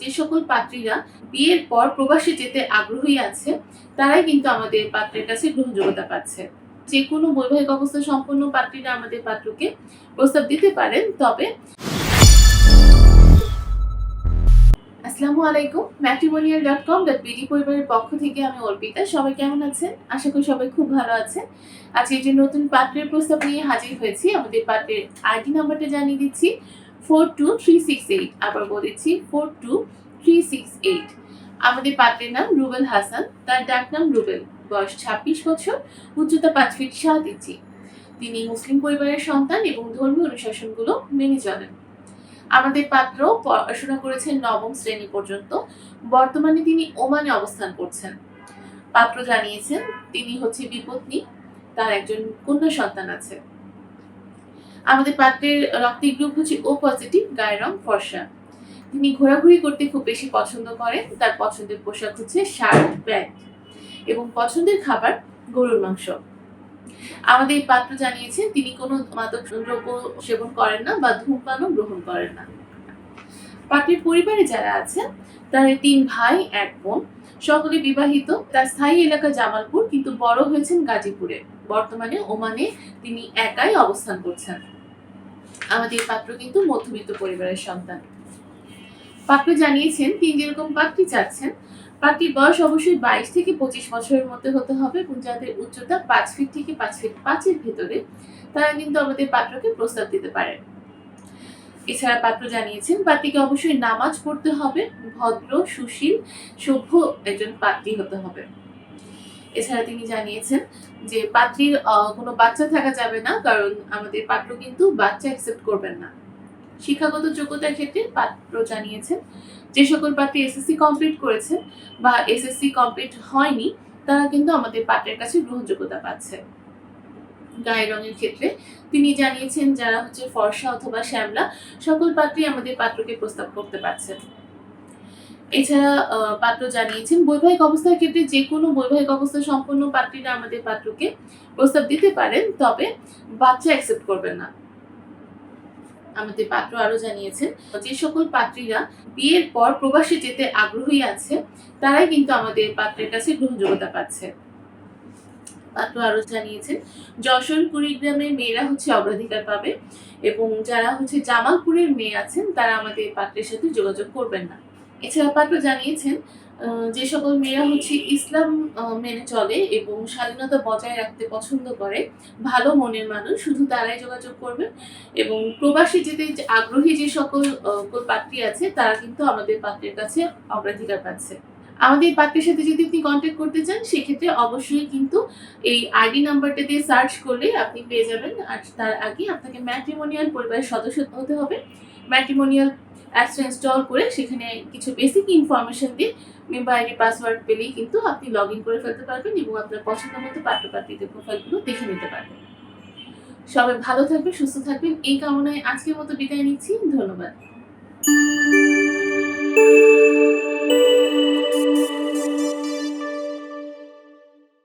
যে সকল পাত্রীরা বিয়ের পর প্রবাসে যেতে আগ্রহী আছে, তারাই কিন্তু আমাদের পাত্রের কাছে গ্রহণযোগ্যতা পাচ্ছে। যে কোনো বৈবাহিক অবস্থা সম্পন্ন পাত্রীরা আমাদের পাত্রকে প্রস্তাব দিতে পারেন, তবে আসসালামু আলাইকুম matrimonial dot com dot BD পরিবারের পক্ষ থেকে আমি অর্পিতা, সবাই কেমন আছেন? আশা করি সবাই খুব ভালো আছেন। আজকে যে নতুন পাত্রের প্রস্তাব নিয়ে হাজির হয়েছি, আমাদের পাত্রের আইডি নাম্বারটা জানিয়ে দিচ্ছি four two three six eight, আবার বলেছি four two three six eight. আমাদের পাত্রের নাম রুবেল হাসান, তার ডাক নাম রুবেল, বয়স ছাব্বিশ বছর, উচ্চতা পাঁচ ফিট সাত ইঞ্চি। তিনি মুসলিম পরিবারের সন্তান এবং ধর্মীয় অনুশাসনগুলো মেনে চলেন। আমাদের পাত্র পড়াশোনা করেছেন নবম শ্রেণি পর্যন্ত, বর্তমানে তিনি ওমানে অবস্থান করছেন। পাত্র জানিয়েছেন, তিনি হচ্ছে বিপত্নী, তার একজন কন্যা সন্তান আছে। আমাদের পাত্রের রক্তের গ্রুপ হচ্ছে ও পজিটিভ গায়ের রং ফর্সা। তিনি ঘোরাঘুরি করতে খুব বেশি পছন্দ করেন। তার পছন্দের পোশাক হচ্ছে শার্ট, প্যান্ট এবং পছন্দের খাবার গরুর মাংস। আমাদের পাত্র জানিয়েছেন, তিনি কোনো মাদক দ্রব্য সেবন করেন না বা ধূমপানও গ্রহণ করেন না। পাত্রের পরিবারে যারা আছেন, তাদের তিন ভাই, এক বোন। সকলে বিবাহিত, তার স্থায়ী এলাকা জামালপুর, কিন্তু বড় হয়েছেন গাজীপুরে। বর্তমানে ওমানে তিনি একাই অবস্থান করছেন। আমাদের পাত্র কিন্তু মধ্যবিত্ত পরিবারের সন্তান। পাত্র জানিয়েছেন, তিনি যেরকম পাত্রী চাচ্ছেন, পাত্রীর বয়স অবশ্যই বাইশ থেকে পঁচিশ বছরের মধ্যে হতে হবে, এবং যাদের উচ্চতা পাঁচ ফিট থেকে পাঁচ ফিট পাঁচের ভেতরে, তারা কিন্তু আমাদের পাত্রকে প্রস্তাব দিতে পারে এছাড়া পাত্র জানিয়েছেন, পাত্রীকে অবশ্যই নামাজ পড়তে হবে, ভদ্র, সুশীল, সভ্য একজন পাত্রী হতে হবে। এছাড়া তিনি জানিয়েছেন যে পাত্রীর কোনো বাচ্চা থাকা যাবে না, কারণ আমাদের পাত্র কিন্তু বাচ্চা অ্যাকসেপ্ট করবেন না। শিক্ষাগত যোগ্যতার ক্ষেত্রে পাত্র জানিয়েছেন, যে সকল পাত্রী এসএসসি কমপ্লিট করেছে বা এসএসসি কমপ্লিট হয়নি, তারা কিন্তু আমাদের পাত্রের কাছে গ্রহণযোগ্যতা পাচ্ছে। গায়ের রঙের ক্ষেত্রে। তিনি জানিয়েছেন যারা হচ্ছে ফর্সা অথবা শ্যামলা, সকল পাত্রই আমাদের পাত্রকে প্রস্তাব করতে পারছেন এছাড়া পাত্র জানিয়েছেন, বৈবাহিক অবস্থার ক্ষেত্রে যে কোনো বৈবাহিক অবস্থা সম্পন্ন পাত্রীরা আমাদের পাত্রকে প্রস্তাব দিতে পারেন, তবে বাচ্চা অ্যাকসেপ্ট করবেন না। আমাদের পাত্র আরও জানিয়েছেন, যে সকল পাত্রীরা বিয়ের পর প্রবাসে যেতে আগ্রহী আছে, তারাই কিন্তু আমাদের পাত্রের কাছে গ্রহণযোগ্যতা পাচ্ছে। পাত্র আরও জানিয়েছেন যশোর কুড়িগ্রামের মেয়েরা হচ্ছে অগ্রাধিকার পাবে এবং যারা হচ্ছে জামালপুরের মেয়ে আছেন, তারা আমাদের পাত্রের সাথে যোগাযোগ করবেন না। এছাড়া পাত্র জানিয়েছেন যে সকল মেয়েরা হচ্ছে ইসলাম মেনে চলে এবং স্বাধীনতা বজায় রাখতে পছন্দ করে, ভালো মনের মানুষ, শুধু তারাই যোগাযোগ করবেন এবং প্রবাসী যেতে আগ্রহী যে সকল পাত্রী আছে, তারা কিন্তু আমাদের পাত্রের কাছে অগ্রাধিকার পাচ্ছে। আমাদের পাত্রের সাথে যদি আপনি কন্ট্যাক্ট করতে চান, সেক্ষেত্রে অবশ্যই কিন্তু এই আইডি নাম্বারটা দিয়ে সার্চ করলে আপনি পেয়ে যাবেন। আর তার আগে আপনাকে ম্যাট্রিমোনিয়াল পরিবারের সদস্য হতে হবে। ম্যাট্রিমোনিয়াল অ্যাপসটা ইনস্টল করে সেখানে কিছু বেসিক ইনফরমেশন দিয়ে মেম্বার আইডি পাসওয়ার্ড পেলেই কিন্তু আপনি লগ ইন করে ফেলতে পারবেন এবং আপনার পছন্দ মতো পাত্র পাত্রীদের প্রোফাইলগুলো দেখে নিতে পারবেন। সবাই ভালো থাকবেন, সুস্থ থাকবেন। এই কামনায় আজকের মতো বিদায় নিচ্ছি। ধন্যবাদ।